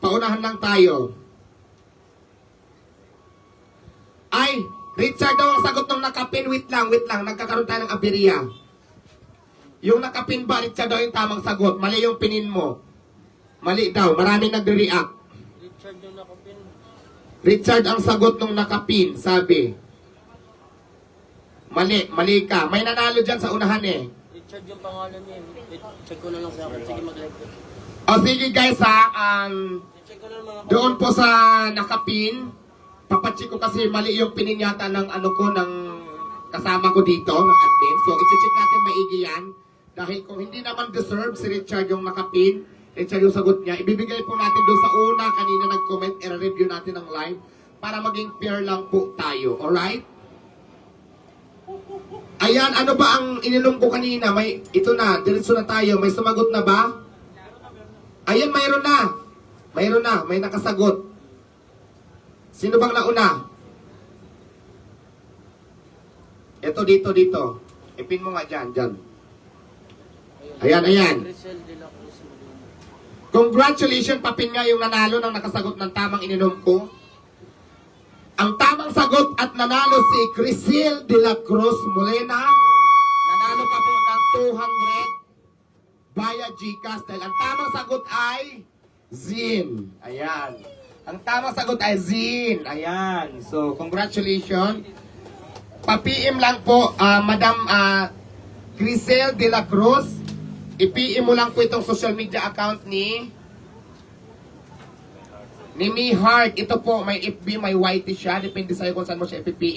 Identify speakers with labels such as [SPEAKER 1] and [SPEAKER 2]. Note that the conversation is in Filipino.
[SPEAKER 1] Paunahan lang tayo. Ay, Richard daw ang sagot ng nakapin. Wait lang, wait lang. Nagkakaroon tayo ng aberya. Yung nakapin ba, Richard daw yung tamang sagot. Mali yung pinin mo. Mali daw. Maraming nagre-react.
[SPEAKER 2] Richard yung nakapin.
[SPEAKER 1] Richard ang sagot ng nakapin, sabi. Mali, mali ka. May nanalo dyan sa unahan eh.
[SPEAKER 2] Richard yung pangalan niya. eh. Check ko na lang sa akin. Sige, mag-live
[SPEAKER 1] O sige guys ha, um, doon po sa nakapin, papacheck ko kasi mali yung pinin yata ng ano ko, ng kasama ko dito, ng admin. So, iti-check natin maigi yan. Dahil kung hindi naman deserve si Richard yung nakapin, Richard yung sagot niya, ibibigay po natin doon sa una kanina nag-comment, i-review natin ng live para maging fair lang po tayo. Alright? Ayan, ano ba ang ininom ko kanina? May, ito na, diretso na tayo. May sumagot na ba? Ayan, mayroon na. Mayroon na, may nakasagot. Sino bang nauna? Ito, dito, dito. Ipin mo nga dyan, dyan. Ayan, ayan. Congratulations, papin nga yung nanalo ng nakasagot ng tamang ininom ko. Ang tamang sagot at nanalo si Crisil de la Cruz Morena. Nanalo ka po ng 200 via Gcash dahil ang tamang sagot ay Zin. Ayan. Ang tamang sagot ay Zin. Ayan. So, congratulations. Pa-PM lang po, ah, Madam ah, Grisel de la Cruz. I-PM mo lang po itong social media account ni ni Mi Heart. Ito po, may FB, may YT siya. Depende sa'yo kung saan mo siya ipipm.